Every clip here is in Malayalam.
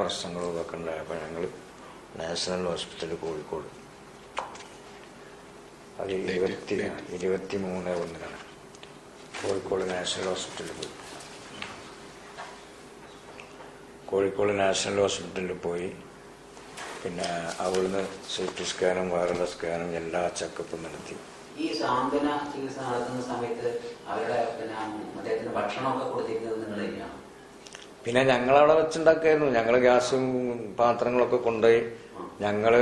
പ്രശ്നങ്ങളും ഇതൊക്കെ ഉണ്ടായപ്പോൾ ഞങ്ങൾ നാഷണൽ ഹോസ്പിറ്റൽ കോഴിക്കോട്. അത് ഇരുപത്തി ഇരുപത്തി മൂന്ന് ഒന്നിനാണ്. കോഴിക്കോട് നാഷണൽ ഹോസ്പിറ്റലിൽ പോയി. കോഴിക്കോട് നാഷണൽ ഹോസ്പിറ്റലിൽ പോയി. പിന്നെ അവിടുന്ന് സി ടി സ്കാനും വേറെയുള്ള സ്കാനും എല്ലാ ചെക്കപ്പും നടത്തി. ഈ സാന്ത്വന ചികിത്സ നടത്തുന്ന സമയത്ത് അവരുടെ പിന്നെ അദ്ദേഹത്തിന് ഭക്ഷണമൊക്കെ കൊടുത്തിരുന്നത് നിങ്ങൾ തന്നെയാണ്? പിന്നെ ഞങ്ങളവിടെ വെച്ചുണ്ടാക്കായിരുന്നു ഞങ്ങൾ ഗ്യാസും പാത്രങ്ങളൊക്കെ കൊണ്ടുപോയി. ഞങ്ങൾ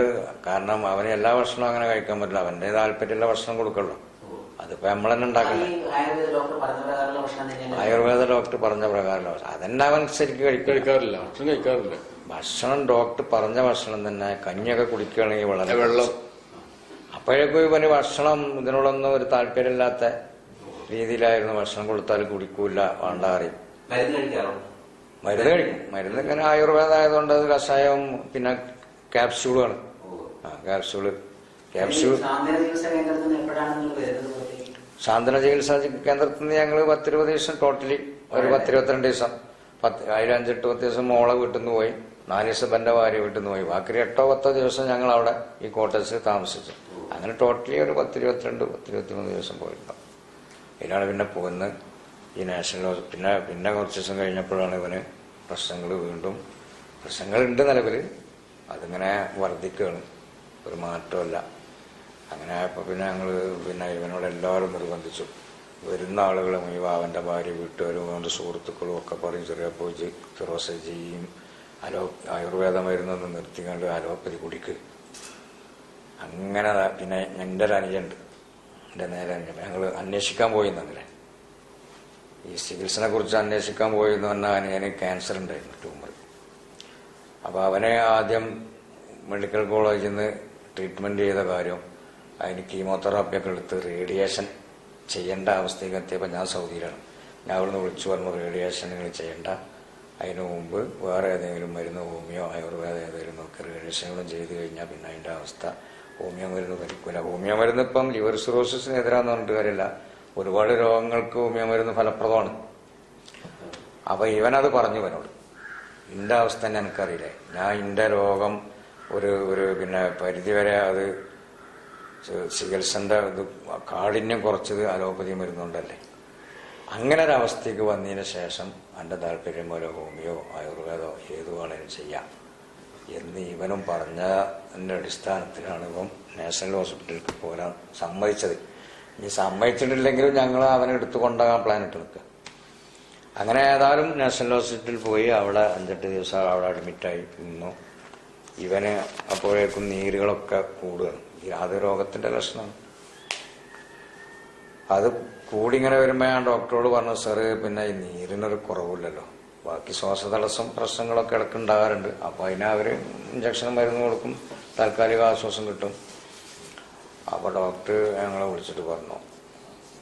കാരണം അവന് എല്ലാ ഭക്ഷണവും അങ്ങനെ കഴിക്കാൻ പറ്റില്ല. അവന്റെ താല്പര്യമുള്ള ഭക്ഷണം കൊടുക്കുള്ളൂ. അതിപ്പോ നമ്മൾ തന്നെ ഉണ്ടാക്കണ്ടേ ആയുർവേദ ഡോക്ടർ പറഞ്ഞ പ്രകാരമുള്ള. അതന്നെ അവൻ ശരിക്കും കഴിക്കാറില്ല. ഭക്ഷണം കഴിക്കാറില്ല. ഭക്ഷണം ഡോക്ടർ പറഞ്ഞ ഭക്ഷണം തന്നെ കഞ്ഞിയൊക്കെ കുടിക്കുകയാണെങ്കിൽ വളരെ വെള്ളം. അപ്പോഴേക്കും ഇവന് ഭക്ഷണം ഇതിനോടൊന്നും ഒരു താല്പര്യമില്ലാത്ത രീതിയിലായിരുന്നു. ഭക്ഷണം കൊടുത്താൽ കുടിക്കൂല വേണ്ട അറിയും മരുന്ന് കഴിക്കും മരുന്ന് ഇങ്ങനെ ആയുർവേദം ആയതുകൊണ്ട് അത് കഷായം പിന്നെ ക്യാപ്സ്യൂളാണ് ആ ക്യാപ്സ്യൂൾ ക്യാപ്സ്യൂൾ സാന്ത്വന ചികിത്സാ കേന്ദ്രത്തിൽ നിന്ന് ഞങ്ങൾ പത്തിരുപത് ദിവസം ടോട്ടലി ഒരു പത്തിരുപത്തിരണ്ട് ദിവസം. പത്ത് അതിൽ അഞ്ചെട്ട് പത്ത് ദിവസം മോളെ വീട്ടിൽ നിന്ന് പോയി. നാല് ദിവസം എന്റെ ഭാര്യ വീട്ടിൽ നിന്ന് പോയി. ബാക്കി എട്ടോ പത്തോ ദിവസം ഞങ്ങൾ അവിടെ ഈ കോട്ടേഴ്സിൽ താമസിച്ചു. അങ്ങനെ ടോട്ടലി ഒരു പത്തിരുപത്തിരണ്ട് പത്തിരുപത്തിമൂന്ന് ദിവസം പോയിട്ടുണ്ടാവും ഇതിനാണ് പിന്നെ പോകുന്നത് ഈ നാഷണൽ പിന്നെ പിന്നെ കുറച്ച് ദിവസം കഴിഞ്ഞപ്പോഴാണ് ഇവന് പ്രശ്നങ്ങൾ വീണ്ടും പ്രശ്നങ്ങളുണ്ട് നിലവിൽ അതിങ്ങനെ വർദ്ധിക്കുകയാണ്. ഒരു മാറ്റമല്ല അങ്ങനെ ആയപ്പോൾ പിന്നെ ഞങ്ങൾ പിന്നെ ഇവനോട് എല്ലാവരും നിർബന്ധിച്ചു. വരുന്ന ആളുകൾ മുഴുവൻ അവന്റെ ഭാര്യ വീട്ടുകാരും അവന്റെ സുഹൃത്തുക്കളും ഒക്കെ പറയും ചെറിയ പോയി ചെയ്യും. അലോ ആയുർവേദ മരുന്നൊന്ന് നിർത്തിക്കൊണ്ട് അലോപ്പതി കുടിക്ക്. അങ്ങനെ പിന്നെ എന്റെ ഒരു അനുജനുണ്ട് എന്റെ നേരെ ഞങ്ങൾ അന്വേഷിക്കാൻ പോയി അങ്ങനെ. ഈ ചികിത്സനെ കുറിച്ച് അന്വേഷിക്കാൻ പോയി എന്ന് പറഞ്ഞാൽ അനുജന് ക്യാൻസർ ഉണ്ടായിരുന്നു ട്യൂമർ അപ്പോൾ അവനെ ആദ്യം മെഡിക്കൽ കോളേജിൽ നിന്ന് ട്രീറ്റ്മെന്റ് ചെയ്ത കാര്യം അതിന് കീമോതെറാപ്പിയൊക്കെ എടുത്ത് റേഡിയേഷൻ ചെയ്യേണ്ട അവസ്ഥയൊക്കെ എത്തിയപ്പോൾ ഞാൻ സൗദിയിലാണ്. ഞാൻ അവിടുന്ന് വിളിച്ചു പറഞ്ഞു റേഡിയേഷനുകൾ ചെയ്യേണ്ട. അതിനു മുമ്പ് വേറെ ഏതെങ്കിലും മരുന്ന് ഹോമിയോ ആയുർവേദ ഏതെങ്കിലും നോക്കി റേഡിയേഷനുകളും ചെയ്ത് കഴിഞ്ഞാൽ പിന്നെ അതിന്റെ അവസ്ഥ. ഹോമിയോ മരുന്ന് കഴിക്കില്ല ഹോമിയോ മരുന്ന് ഇപ്പം ലിവർ സിറോസിന് എതിരാന്ന് പറഞ്ഞിട്ട് കാര്യമില്ല. ഒരുപാട് രോഗങ്ങൾക്ക് ഹോമിയോമരുന്ന് ഫലപ്രദമാണ്. അപ്പൊ ഇവനത് പറഞ്ഞു ഇവനോട്. ഇന്റെ അവസ്ഥ തന്നെ എനിക്കറിയില്ലേ. ഞാൻ ഇന്റെ രോഗം ഒരു ഒരു പിന്നെ പരിധിവരെ അത് ചികിത്സന്റെ ഇത് കാഠിന്യം കുറച്ചത് അലോപ്പതി മരുന്നുണ്ടല്ലേ അങ്ങനെ ഒരു അവസ്ഥയ്ക്ക് വന്നതിന് ശേഷം എന്റെ പോലെ ഹോമിയോ ആയുർവേദോ ഏതു വേണേലും ചെയ്യാം എന്ന് ഇവനും പറഞ്ഞതിന്റെ അടിസ്ഥാനത്തിലാണ് ഇവൻ നാഷണൽ ഹോസ്പിറ്റലിലേക്ക് പോരാൻ സമ്മതിച്ചത്. ഇനി സമ്മതിച്ചിട്ടില്ലെങ്കിലും ഞങ്ങൾ അവനെ എടുത്തു കൊണ്ടാകാൻ പ്ലാൻ ഇട്ട് നിൽക്കുക. അങ്ങനെ ഏതായാലും നാഷണൽ ഹോസ്പിറ്റലിൽ പോയി അവിടെ അഞ്ചെട്ട് ദിവസം അവിടെ അഡ്മിറ്റായി നിന്നു. ഇവന് അപ്പോഴേക്കും നീരുകളൊക്കെ കൂടുകയാണ് ഈ അത് രോഗത്തിന്റെ ലക്ഷണമാണ് അത് കൂടി ഇങ്ങനെ വരുമ്പോൾ ഞാൻ ഡോക്ടറോട് പറഞ്ഞു സാറ് പിന്നെ ഈ നീരിനൊരു കുറവില്ലല്ലോ. ബാക്കി ശ്വാസതടസ്സം പ്രശ്നങ്ങളൊക്കെ ഇടയ്ക്ക് ഉണ്ടാകാറുണ്ട്. അപ്പോൾ അതിന് അവർ ഇഞ്ചക്ഷൻ മരുന്ന് കൊടുക്കും. താൽക്കാലിക ആശ്വാസം കിട്ടും. അപ്പൊ ഡോക്ടർ ഞങ്ങളെ വിളിച്ചിട്ട് പറഞ്ഞു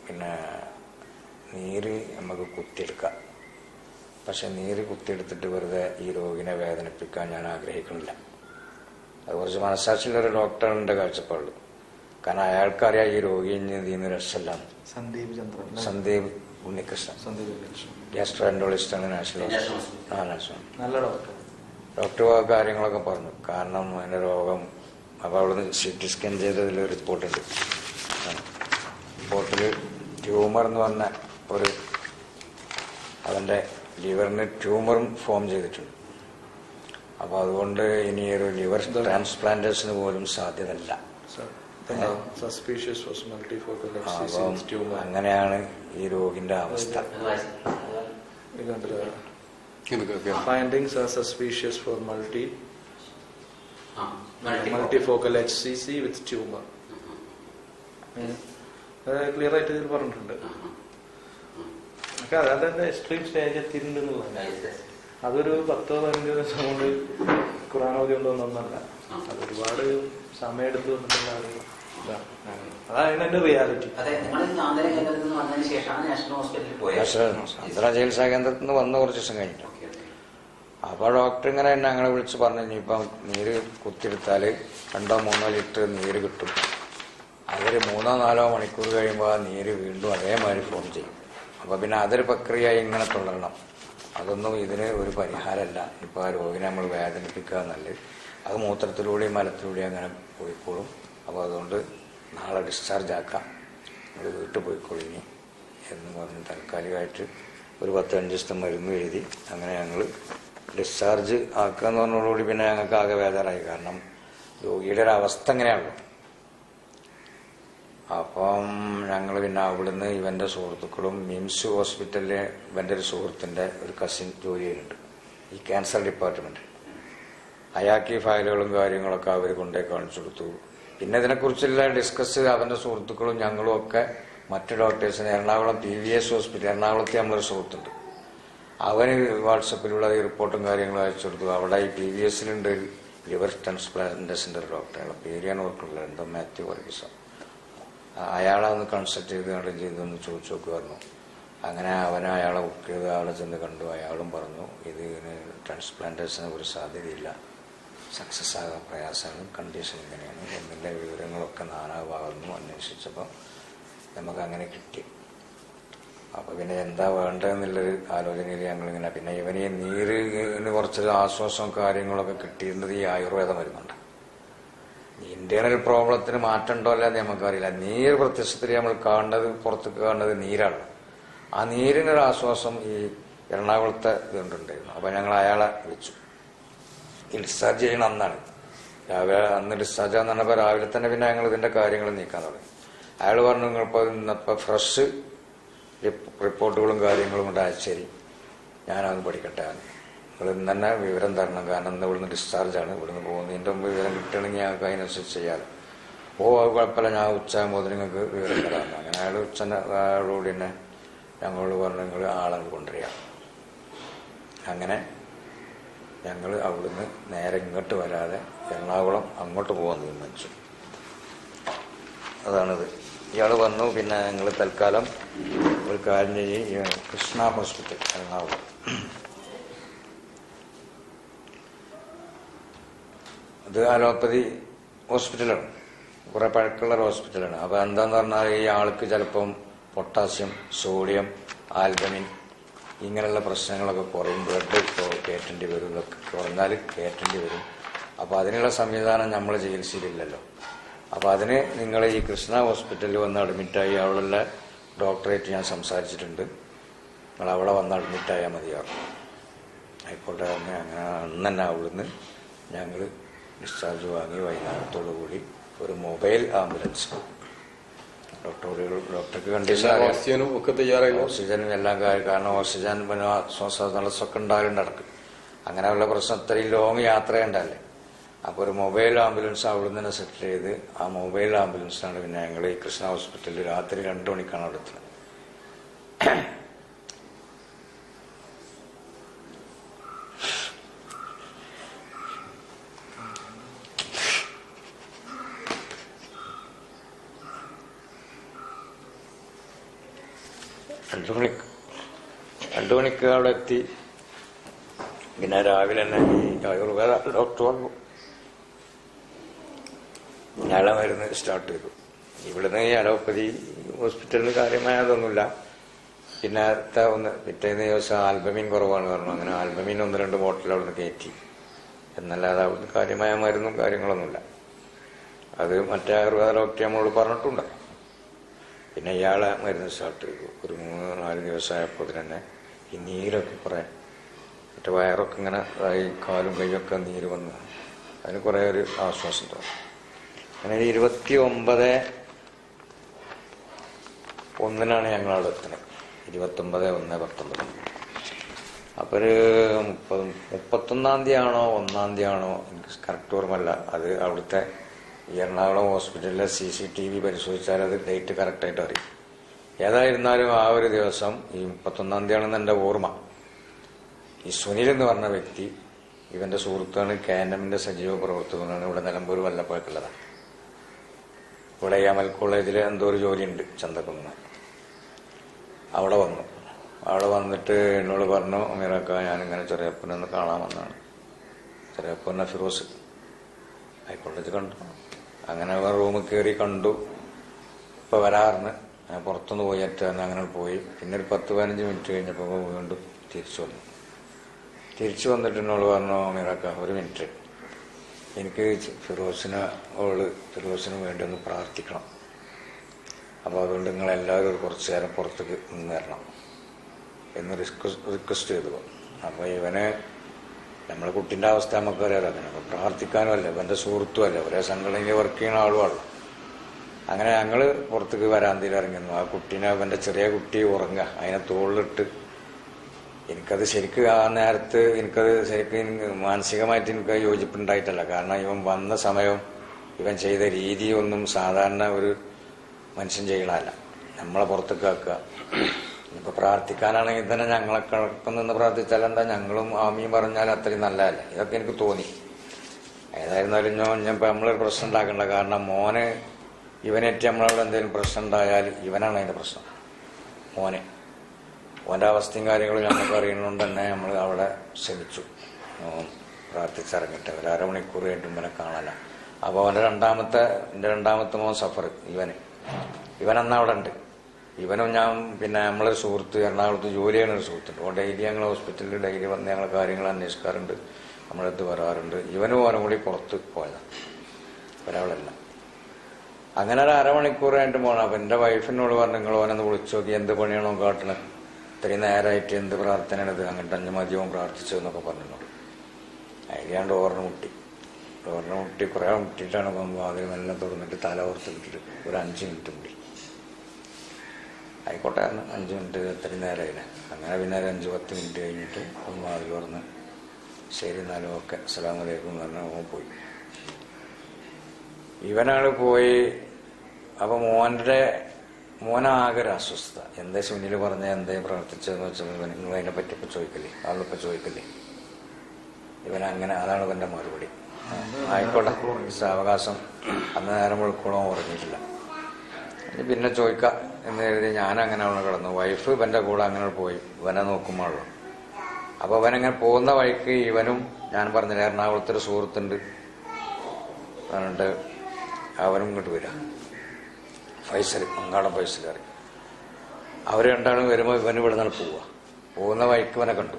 പിന്നെ നീര് നമുക്ക് കുത്തിയെടുക്കാം. പക്ഷെ നീര് കുത്തിയെടുത്തിട്ട് വെറുതെ ഈ രോഗിനെ വേദനിപ്പിക്കാൻ ഞാൻ ആഗ്രഹിക്കുന്നില്ല. അത് കുറച്ച് മനസ്സാക്ഷിയുള്ള ഒരു ഡോക്ടറിന്റെ കാഴ്ചപ്പാടുള്ളൂ. കാരണം അയാൾക്കറിയാം ഈ രോഗി ഇതിന്ന് രക്ഷയില്ലാന്ന് സന്ദീപ് ചന്ദ്രൻ. സന്ദീപ് ഉണ്ണികൃഷ്ണൻ. സന്ദീപ് ഉണ്ണികൃഷ്ണൻ. ആണ് നാഷണൽ ഹോസ്പിറ്റൽ. ആ നാഷണൽ. നല്ല ഡോക്ടർ. ഡോക്ടർ കാര്യങ്ങളൊക്കെ പറഞ്ഞു. കാരണം അതിന്റെ രോഗം അപ്പൊ അവിടുന്ന് സി ടി സ്കാൻ ചെയ്തതിൽ റിപ്പോർട്ടുണ്ട് റിപ്പോർട്ടിൽ ട്യൂമർ എന്ന് പറഞ്ഞ ഒരു അതിന്റെ ലിവറിന് ട്യൂമറും ഫോം ചെയ്തിട്ടുണ്ട്. അപ്പോൾ അതുകൊണ്ട് ഇനി ഒരു ലിവർ ട്രാൻസ്പ്ലാന്റേഷന് പോലും സാധ്യതല്ല മൾട്ടി അങ്ങനെയാണ് ഈ രോഗിന്റെ അവസ്ഥ. ഫൈൻഡിങ്സ് വായിച്ചു. Suspicious for or suspicious for multi ah, multiple. Multifocal H C C with tumour clear ആയിട്ട് ഇതിൽ പറഞ്ഞിട്ടുണ്ട്. ആ. എക്സ്ട്രീം സ്റ്റേജ് എത്തിയിട്ടുണ്ട്. അതൊരു പത്തോ പതിനഞ്ചോ ദിവസം കൊണ്ട് ഖുറാനോദി കൊണ്ടൊന്നല്ല അത് ഒരുപാട് സമയമെടുത്ത് വന്നിട്ടുള്ള. അതാണ് എന്റെ റിയാലിറ്റി അതെ നാഷണൽ ചികിത്സാ കേന്ദ്രത്തിൽ നിന്ന് വന്ന കുറച്ച് ദിവസം കഴിഞ്ഞിട്ട്. അപ്പൊ ഡോക്ടർ ഇങ്ങനെ ഞങ്ങളെ വിളിച്ച് പറഞ്ഞു ഇനിയിപ്പം നീര് കുത്തിയെടുത്താൽ രണ്ടോ മൂന്നോ ലിറ്റർ നീര് കിട്ടും. അതൊരു മൂന്നോ നാലോ മണിക്കൂർ കഴിയുമ്പോൾ ആ നീര് വീണ്ടും അതേമാതിരി ഫോം ചെയ്യും. അപ്പൊ പിന്നെ അതൊരു പ്രക്രിയ ഇങ്ങനെ തുടരണം. അതൊന്നും ഇതിന് ഒരു പരിഹാരമല്ല. ഇപ്പോൾ ആ രോഗിനെ നമ്മൾ വേദനിപ്പിക്കുക എന്നല്ല. അത് മൂത്രത്തിലൂടെയും മലത്തിലൂടെയും അങ്ങനെ പോയിക്കോളും. അപ്പോൾ അതുകൊണ്ട് നാളെ ഡിസ്ചാർജ് ആക്കാം. നിങ്ങൾ വീട്ടിൽ പോയിക്കോളൂ ഇനി എന്ന് പറഞ്ഞ് താൽക്കാലികമായിട്ട് ഒരു പത്തഞ്ച് ദിവസത്തെ മരുന്ന് എഴുതി അങ്ങനെ ഞങ്ങൾ ഡിസ്ചാർജ് ആക്കുക എന്ന് പറഞ്ഞതോടുകൂടി പിന്നെ ഞങ്ങൾക്ക് ആകെ വേദനായി. കാരണം രോഗിയുടെ ഒരു അവസ്ഥ എങ്ങനെയാണല്ലോ അപ്പം ഞങ്ങൾ പിന്നെ അവിടുന്ന് ഇവന്റെ സുഹൃത്തുക്കളും മിംസ് ഹോസ്പിറ്റലിലെ ഇവന്റെ ഒരു സുഹൃത്തിന്റെ ഒരു കസിൻ ജോലി ചെയ്യുന്നുണ്ട്. ഈ ക്യാൻസർ ഡിപ്പാർട്ട്മെന്റ്. അയാൾക്ക് ഈ ഫയലുകളും കാര്യങ്ങളൊക്കെ അവർ കൊണ്ടേ കാണിച്ചു കൊടുത്തു. പിന്നെ ഇതിനെക്കുറിച്ചെല്ലാം ഡിസ്കസ് ചെയ്ത് അവന്റെ സുഹൃത്തുക്കളും ഞങ്ങളും ഒക്കെ മറ്റു ഡോക്ടേഴ്സിന് Ernakulam P V S hospital എറണാകുളത്തെ നമ്മളൊരു സുഹൃത്തുണ്ട്. അവന് വാട്സപ്പിലുള്ള ഈ റിപ്പോർട്ടും കാര്യങ്ങളും അയച്ചു കൊടുത്തു. അവിടെ ഈ പി വി എസിലുണ്ട്. ലിവർ ട്രാൻസ്പ്ലാന്റേഷന്റെ ഒരു ഡോക്ടർ അയാളെ പേര് ഓർക്കുള്ളത് എന്തോ മാത്യു വർഗീസ. അയാളെ ഒന്ന് കൺസൾട്ട് ചെയ്ത് കണ്ട് ചെയ്തൊന്ന് ചോദിച്ചു നോക്കുമായിരുന്നു അങ്ങനെ അവനെ അയാളെ ബുക്ക് ചെയ്ത് അയാളെ ചെന്ന് കണ്ടു. അയാളും പറഞ്ഞു ഇത് ഇതിന് ട്രാൻസ്പ്ലാന്റേഷന് ഒരു സാധ്യതയില്ല. സക്സസ് ആകാൻ പ്രയാസമാണ്. കണ്ടീഷൻ ഇങ്ങനെയാണ്. എന്നിന്റെ വിവരങ്ങളൊക്കെ നാനാ ഭാഗത്തുനിന്നും അന്വേഷിച്ചപ്പോൾ നമുക്ക് അങ്ങനെ കിട്ടി. അപ്പൊ പിന്നെ എന്താ വേണ്ടതെന്നുള്ളൊരു ആലോചനയിൽ ഞങ്ങളിങ്ങനെ. പിന്നെ ഇവന് ഈ നീരിന് കുറച്ച് ആശ്വാസവും കാര്യങ്ങളൊക്കെ കിട്ടിയിരുന്നത് ഈ ആയുർവേദം ആയുർവേദ മരുന്നുണ്ട് ഒരു പ്രോബ്ലത്തിന് മാറ്റമുണ്ടോ അല്ലെന്ന് നമുക്കറിയില്ല നീര് പ്രത്യക്ഷത്തിൽ നമ്മൾ കാണുന്നത് പുറത്ത് കാണുന്നത് നീരാണ്. ആ നീരിനൊരു ആശ്വാസം ഈ എറണാകുളത്തെ ഇതുകൊണ്ടുണ്ടായിരുന്നു. അപ്പൊ ഞങ്ങൾ അയാളെ വിളിച്ചു. ഡിസ്ചാർജ് ചെയ്യണം അന്നാണ്. രാവിലെ അന്ന് ഡിസ്ചാർജ് ആണെന്ന് പറഞ്ഞപ്പോൾ രാവിലെ തന്നെ പിന്നെ ഞങ്ങൾ ഇതിന്റെ കാര്യങ്ങൾ നീക്കാൻ തുടങ്ങി. അയാൾ പറഞ്ഞു നിങ്ങളിപ്പോ ഇന്നിപ്പോ ഫ്രഷ് റിപ്പോർട്ടുകളും കാര്യങ്ങളും കൊണ്ട് അയച്ചേരി ഞാനത് പഠിക്കട്ടെ. നിങ്ങൾ ഇന്ന് തന്നെ വിവരം തരണം. കാരണം ഇന്ന് ഇവിടുന്ന് ഡിസ്ചാർജാണ് ഇവിടുന്ന് പോകുന്നതിന്റെ മുമ്പ് വിവരം കിട്ടണമെങ്കിൽ ഞങ്ങൾക്ക് അതിനനുസരിച്ച് ചെയ്യാറ് ഓ അത് കുഴപ്പമില്ല. ഞാൻ ഉച്ചയാകുമ്പോൾ നിങ്ങൾക്ക് വിവരം തരാം. അങ്ങനെ അയാൾ അയാളോട് തന്നെ ഞങ്ങളോട് പറഞ്ഞു നിങ്ങൾ ആളെ കൊണ്ടുവരിക. അങ്ങനെ ഞങ്ങൾ അവിടുന്ന് നേരെ ഇങ്ങോട്ട് വരാതെ എറണാകുളം അങ്ങോട്ട് പോകാൻ തീരുമാനിച്ചു. അതാണിത്. ഇയാൾ വന്നു. പിന്നെ ഞങ്ങൾ തൽക്കാലം ഒരു കാര്യം കൃഷ്ണ ഹോസ്പിറ്റൽ എറണാകുളം. അത് അലോപ്പതി ഹോസ്പിറ്റലാണ്. കുറെ പഴക്കമുള്ള ഒരു ഹോസ്പിറ്റലാണ്. അപ്പൊ എന്താന്ന് പറഞ്ഞാൽ ഈ ആൾക്ക് ചിലപ്പം പൊട്ടാസ്യം സോഡിയം ആൽബമിൻ ഇങ്ങനെയുള്ള പ്രശ്നങ്ങളൊക്കെ കുറയും. ബ്ലഡ് കയറ്റേണ്ടി വരും കുറഞ്ഞാൽ കയറ്റേണ്ടി വരും. അപ്പൊ അതിനുള്ള സംവിധാനം നമ്മൾ ചികിത്സയിലില്ലല്ലോ. അപ്പൊ അതിന് നിങ്ങൾ ഈ കൃഷ്ണ ഹോസ്പിറ്റലിൽ വന്ന് അഡ്മിറ്റായി അവളുള്ള ഡോക്ടറേറ്റ് ഞാൻ സംസാരിച്ചിട്ടുണ്ട്. നിങ്ങൾ അവിടെ വന്ന് അഡ്മിറ്റായാൽ മതിയാകും ആയിക്കോട്ടെ അങ്ങനെ അങ്ങനെ അന്ന് തന്നെ അവിടുന്ന് ഞങ്ങൾ ഡിസ്ചാർജ് വാങ്ങി വൈകുന്നേരത്തോടു കൂടി ഒരു മൊബൈൽ ആംബുലൻസ് ഡോക്ടറോട് ഡോക്ടർക്ക് കണ്ടീഷൻ ഓക്സിജനും ഒക്കെ തയ്യാറായി ഓക്സിജനും എല്ലാം കാര്യം കാരണം ഓക്സിജൻ പിന്നെ ശ്വാസതടസ്സമൊക്കെ ഉണ്ടാകലുണ്ട് ഇടയ്ക്ക്. അങ്ങനെയുള്ള പ്രശ്നം ഇത്രയും ലോങ് യാത്ര ഉണ്ടല്ലേ അപ്പൊ ഒരു മൊബൈൽ ആംബുലൻസ് അവിടെ തന്നെ സെറ്റ് ചെയ്ത് ആ മൊബൈൽ ആംബുലൻസാണ് പിന്നെ ഞങ്ങൾ ഈ കൃഷ്ണ ഹോസ്പിറ്റലിൽ രാത്രി രണ്ടു മണിക്കാണ് അവിടെ എത്തുന്നത് രണ്ടു മണിക്ക് അവിടെ എത്തി. പിന്നെ രാവിലെ തന്നെ ഡോക്ടർ വന്നു. ഞാളെ മരുന്ന് സ്റ്റാർട്ട് ചെയ്തു ഇവിടുന്ന് ഈ അലോപ്പതി ഹോസ്പിറ്റലിന് കാര്യമായതൊന്നുമില്ല പിന്നെ അടുത്ത ഒന്ന് പിറ്റേന്ന് ദിവസം ആൽബമിൻ കുറവാണ് പറഞ്ഞു. അങ്ങനെ ആൽബമിൻ ഒന്ന് രണ്ട് ബോട്ടിൽ അവിടുന്ന് കയറ്റി. എന്നല്ലാതെ അവിടുന്ന് കാര്യമായ മരുന്നും കാര്യങ്ങളൊന്നുമില്ല. അത് മറ്റേ ആയുർവേദ ഡോക്ടർ നമ്മളോട് പറഞ്ഞിട്ടുണ്ട്. പിന്നെ ഇയാളെ മരുന്ന് സ്റ്റാർട്ട് ചെയ്തു. ഒരു മൂന്ന് നാല് ദിവസമായപ്പോൾ തന്നെ ഈ നീരൊക്കെ കുറെ മറ്റേ വയറൊക്കെ ഇങ്ങനെ കാലും കൈയൊക്കെ നീര് വന്ന്. അതിന് കുറേ ഒരു ആശ്വാസം തോന്നി. അങ്ങനെ ഇരുപത്തി ഒമ്പത് ഒന്നിനാണ് ഞങ്ങൾ അവിടെ എത്തുന്നത്. ഇരുപത്തൊമ്പത് ഒന്ന് പത്തൊമ്പത്. അപ്പൊ ഒരു മുപ്പത് മുപ്പത്തൊന്നാം തീയതി ആണോ ഒന്നാം തീയതി ആണോ എനിക്ക് കറക്റ്റ് ഓർമ്മല്ല അത് അവിടുത്തെ ഈ എറണാകുളം ഹോസ്പിറ്റലിലെ സി സി ടി വി പരിശോധിച്ചാൽ അത് ഡേറ്റ് കറക്റ്റായിട്ട് അറിയും. ഏതായിരുന്നാലും ആ ഒരു ദിവസം ഈ മുപ്പത്തൊന്നാം തീയതി ആണെന്ന് എന്റെ ഓർമ്മ. ഈ സുനിൽ എന്ന് പറഞ്ഞ വ്യക്തി ഇവന്റെ സുഹൃത്താണ് കെ എൻ എമ്മിന്റെ സജീവ പ്രവർത്തകനാണ്. ഇവിടെ നിലമ്പൂർ വല്ലപ്പോഴേക്കുള്ളതാണ് ഇവിടെ അമൽ കോളേജിൽ എന്തോ ഒരു ജോലിയുണ്ട് ചന്തക്കുന്ന്. അവിടെ വന്നു. അവിടെ വന്നിട്ട് എന്നോട് പറഞ്ഞു അമീറക്ക ഞാനിങ്ങനെ ചെറിയപ്പനെ ഒന്ന് കാണാമെന്നാണ് ചെറിയപ്പന ഫിറോസ് ഹൈക്കോളേജ് കണ്ടു. അങ്ങനെ റൂമിൽ കയറി കണ്ടു. ഇപ്പൊ വരാറിന് ഞാൻ പുറത്തുനിന്ന് പോയി അറ്റാന്ന് അങ്ങനെ പോയി. പിന്നെ ഒരു പത്ത് പതിനഞ്ച് മിനിറ്റ് കഴിഞ്ഞപ്പോൾ വീണ്ടും തിരിച്ചു വന്നു. തിരിച്ചു വന്നിട്ട് എന്നോട് പറഞ്ഞു അമീറക്ക ഒരു മിനിറ്റ്. എനിക്ക് ഫിറോസിന് ഓൾ ഫിറോസിന് വേണ്ടി ഒന്ന് പ്രാർത്ഥിക്കണം. അപ്പോൾ അതുകൊണ്ട് നിങ്ങൾ എല്ലാവരും ഒരു കുറച്ച് നേരം പുറത്തേക്ക് നിന്ന് തരണം എന്ന് റിക്വസ്റ്റ് ചെയ്തു. അപ്പോൾ ഇവനെ നമ്മളെ കുട്ടിന്റെ അവസ്ഥ നമുക്കറിയാലോ പ്രാർത്ഥിക്കാനും അല്ല ഇവന്റെ സുഹൃത്തും അല്ല ഒരേ സംഘടനയിൽ വർക്ക് ചെയ്യുന്ന ആളുമാണ്. അങ്ങനെ ഞങ്ങൾ പുറത്തേക്ക് വരാന്തിയിൽ ഇറങ്ങുന്നു ആ കുട്ടീനെ അവന്റെ ചെറിയ കുട്ടി ഉറങ്ങുക അതിനെ തോളിലിട്ട് എനിക്കത് ശരിക്ക് ആ നേരത്ത് എനിക്കത് ശരിക്കും മാനസികമായിട്ട് എനിക്ക് യോജിപ്പുണ്ടായിട്ടല്ല. കാരണം ഇവൻ വന്ന സമയം ഇവൻ ചെയ്ത രീതിയൊന്നും സാധാരണ ഒരു മനുഷ്യൻ ചെയ്യണമല്ല നമ്മളെ പുറത്തേക്ക് ആക്കുക. ഇപ്പൊ പ്രാർത്ഥിക്കാനാണെങ്കിൽ തന്നെ ഞങ്ങളെ ഒപ്പം നിന്ന് പ്രാർത്ഥിച്ചാൽ എന്താ? ഞങ്ങളും ആമിയും പറഞ്ഞാൽ അത്രയും നല്ലതല്ല. ഇതൊക്കെ എനിക്ക് തോന്നി. ഏതായിരുന്നാലും ഞാൻ ഞാൻ ഇപ്പൊ നമ്മളൊരു പ്രശ്നം ഉണ്ടാക്കണ്ട. കാരണം മോനെ ഇവനേറ്റ് നമ്മളവിടെ എന്തെങ്കിലും പ്രശ്നം ഉണ്ടായാൽ ഇവനാണ് അതിന്റെ പ്രശ്നം. മോനെ. ഓന്റെ അവസ്ഥയും കാര്യങ്ങളും ഞങ്ങൾക്ക് അറിയുന്നതുകൊണ്ട് തന്നെ നമ്മൾ അവിടെ ശ്രമിച്ചു പ്രാർത്ഥിച്ചിറങ്ങിട്ട് ഒരു അരമണിക്കൂർ കഴിഞ്ഞിട്ട് ഇവനെ കാണാനാണ് അപ്പോൾ അവന്റെ രണ്ടാമത്തെ എന്റെ രണ്ടാമത്തെ മോൻ സഫർ ഇവന്. ഇവനന്ന് അവിടെ ഉണ്ട്. ഇവനും ഞാൻ പിന്നെ നമ്മളൊരു സുഹൃത്ത് എറണാകുളത്ത് ജോലി ചെയ്യുന്ന ഒരു സുഹൃത്തുണ്ട്. ഓ ഡെയിലി ഞങ്ങൾ ഹോസ്പിറ്റലിൽ ഡെയിലി വന്ന് ഞങ്ങൾ കാര്യങ്ങൾ അന്വേഷിക്കാറുണ്ട്. നമ്മളടുത്ത് വരാറുണ്ട്. ഇവനും ഓനും കൂടി പുറത്ത് പോയതാണ് ഒരാളല്ല. അങ്ങനെ ഒരു അരമണിക്കൂർ കഴിഞ്ഞിട്ട് പോകണം അപ്പൊ എന്റെ വൈഫിനോട് പറഞ്ഞു നിങ്ങൾ ഓനൊന്ന് വിളിച്ചു നോക്കി എന്ത് പണിയാണോ കാട്ടണത് ഇത്രയും നേരമായിട്ട് എന്ത് പ്രാർത്ഥനയാണിത് അങ്ങോട്ട് അഞ്ചു മതിയവും പ്രാർത്ഥിച്ചു എന്നൊക്കെ പറഞ്ഞു അതിലാണ്ട് ഓർണ മുട്ടി. ഓർണ മുട്ടി കുറെ മുട്ടിയിട്ടാണ് പോകുമ്പോൾ അതിൽ നല്ല തുറന്നിട്ട് തല ഓർത്ത് കിട്ടിട്ട് ഒരു അഞ്ച് മിനിറ്റ് മുടി. ആയിക്കോട്ടെ അഞ്ച് മിനിറ്റ് ഇത്രയും നേരമായില്ല അങ്ങനെ പിന്നെ ഒരു അഞ്ച് പത്ത് മിനിറ്റ് കഴിഞ്ഞിട്ട് ഒന്ന് അതിൽ തുറന്ന് ശരി എന്നാലും ഓക്കെ അസ്സലാമു വലൈക്കും എന്ന് പറഞ്ഞാൽ ഓൻ പോയി. ഇവനാണ് പോയി അപ്പൊ മോന്റെ മോനാകെ അസ്വസ്ഥ എന്താ സുനിൽ പറഞ്ഞ എന്തേ പ്രവർത്തിച്ചതെന്ന് വെച്ചാൽ നിങ്ങൾ അതിനെ പറ്റിപ്പോ ചോദിക്കല്ലേ ആളിപ്പോ ചോദിക്കല്ലേ അങ്ങനെ അതാണ് ഇവന്റെ മറുപടി. ആയിക്കോട്ടെ. അവകാശം അന്ന് നേരം വെളുക്കോളം ഉറങ്ങിയിട്ടില്ല. പിന്നെ ചോദിക്കാം എന്ന് കരുതി ഞാൻ അങ്ങനെ അവിടെ കിടന്നു. വൈഫ് ഇവന്റെ കൂടെ അങ്ങനെ പോയി. ഇവനെ നോക്കുമ്പോഴുള്ളൂ അപ്പൊ അവനങ്ങനെ പോകുന്ന വഴിക്ക് ഇവനും ഞാൻ പറഞ്ഞില്ല എറണാകുളത്തൊരു സുഹൃത്തുണ്ട്. പറഞ്ഞിട്ട് അവനും ഇങ്ങോട്ട് വരാം. ഫൈസൽ മങ്ങാടം ഫൈസൽ അറിയും അവർ രണ്ടാളും വരുമ്പോൾ ഇവന് ഇവിടെ നിന്ന് പോവുക പോകുന്ന വഴിക്ക് ഇവനെ കണ്ടു.